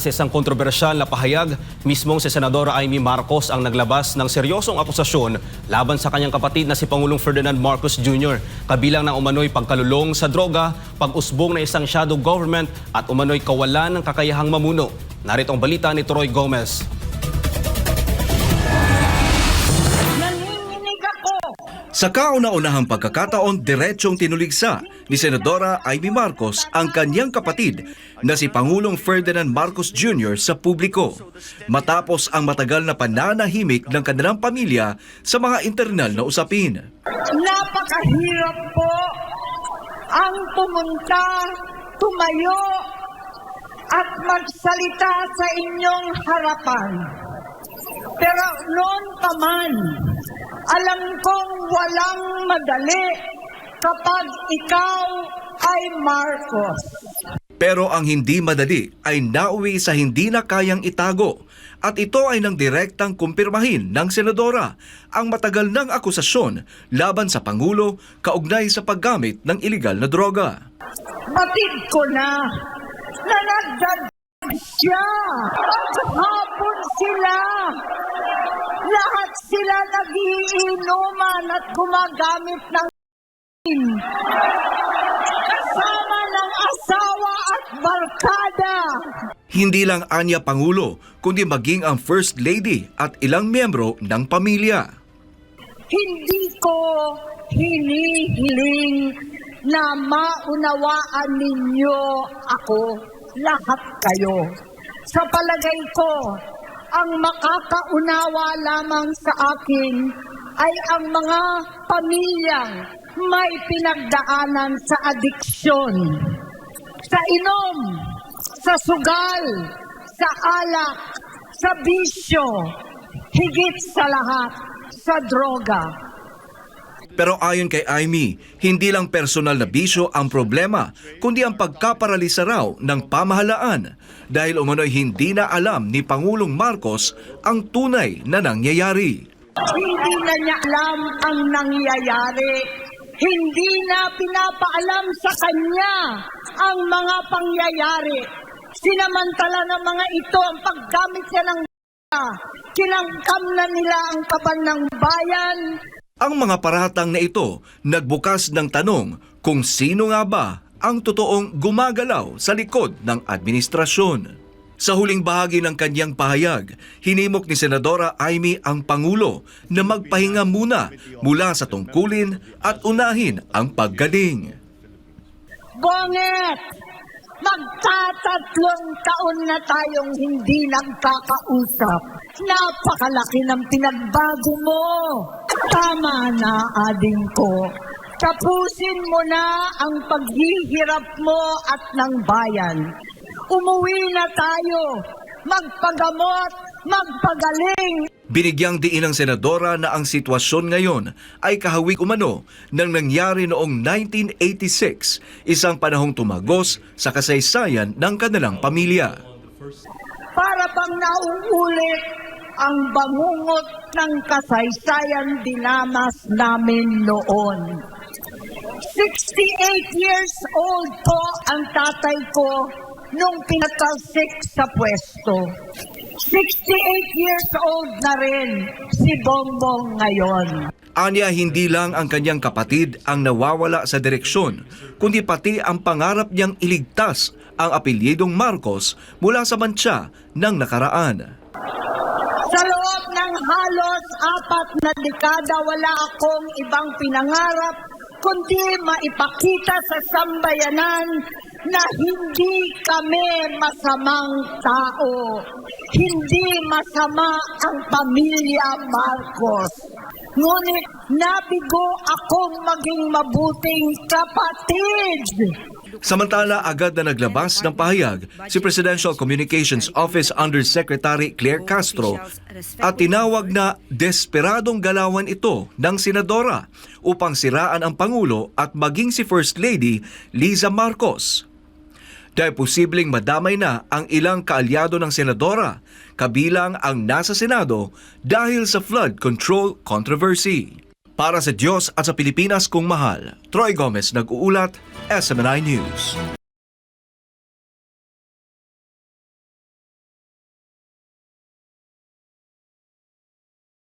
Sa isang kontrobersyal na pahayag, mismong si Senadora Amy Marcos ang naglabas ng seryosong akusasyon laban sa kanyang kapatid na si Pangulong Ferdinand Marcos Jr. Kabilang ng umano'y pagkalulong sa droga, pag-usbong na isang shadow government at umano'y kawalan ng kakayahang mamuno. Narito ang balita ni Troy Gomez. Sa kauna-unahang pagkakataon, diretsong tinuligsa ni Senadora Amy Marcos ang kanyang kapatid na si Pangulong Ferdinand Marcos Jr. sa publiko matapos ang matagal na pananahimik ng kanilang pamilya sa mga internal na usapin. Napakahirap po ang pumunta, tumayo, at magsalita sa inyong harapan. Pero noon pa man, alam kong walang madali kapag ikaw ay Marcos. Pero ang hindi madali ay nauwi sa hindi na kayang itago at ito ay nang direktang kumpirmahin ng Senadora ang matagal ng akusasyon laban sa Pangulo kaugnay sa paggamit ng iligal na droga. Batid ko na na nagdag siya. Maghapon sila. Lahat sila nagiinuman at gumagamit ng kasama ng asawa at barkada. Hindi lang anya Pangulo, kundi maging ang First Lady at ilang miyembro ng pamilya. Hindi ko hinihiling na maunawaan ninyo ako, lahat kayo. Sa palagay ko, ang makakaunawa lamang sa akin ay ang mga pamilyang may pinagdaanan sa adiksyon, sa inom, sa sugal, sa alak, sa bisyo, higit sa lahat, sa droga. Pero ayon kay Amy, hindi lang personal na bisyo ang problema, kundi ang pagkaparalisa raw ng pamahalaan dahil umano'y hindi na alam ni Pangulong Marcos ang tunay na nangyayari. Hindi na niya alam ang nangyayari. Hindi na pinapaalam sa kanya ang mga pangyayari. Sinamantala ng mga ito ang paggamit niya ng Kinangkam na nila ang kaban ng bayan. Ang mga paratang na ito nagbukas ng tanong kung sino nga ba ang totoong gumagalaw sa likod ng administrasyon. Sa huling bahagi ng kanyang pahayag, hinimok ni Senadora Amy ang Pangulo na magpahinga muna mula sa tungkulin at unahin ang paggaling. Bonget! Magtatatlong taon na tayong hindi nagkakausap. Napakalaki ng pinagbago mo. Tama na, ading ko. Tapusin mo na ang paghihirap mo at ng bayan. Umuwi na tayo. Magpagamot, magpagaling, Binigyang diin ng senadora na ang sitwasyon ngayon ay kahawig umano ng nangyari noong 1986, isang panahong tumagos sa kasaysayan ng kanilang pamilya. para bang nauulit ang bangungot ng kasaysayan dinamas namin noon. 68 years old po ang tatay ko nung pinatalsik sa pwesto. 68 years old na rin si Bongbong ngayon. Anya hindi lang ang kanyang kapatid ang nawawala sa direksyon, kundi pati ang pangarap niyang iligtas ang apelyidong Marcos mula sa mancha ng nakaraan. Sa loob ng halos apat na dekada, wala akong ibang pinangarap kundi maipakita sa sambayanan na hindi kami masamang tao. Hindi masama ang pamilya Marcos. Ngunit nabigo akong maging mabuting kapatid. Samantala, agad na naglabas ng pahayag si Presidential Communications Office Undersecretary Claire Castro at tinawag na desperadong galawan ito ng senadora upang siraan ang Pangulo at maging si First Lady Liza Marcos. Dahil posibleng madamay na ang ilang kaalyado ng senadora, kabilang ang nasa Senado dahil sa flood control controversy. Para sa Diyos at sa Pilipinas kung mahal, Troy Gomez nag-uulat, SMNI News.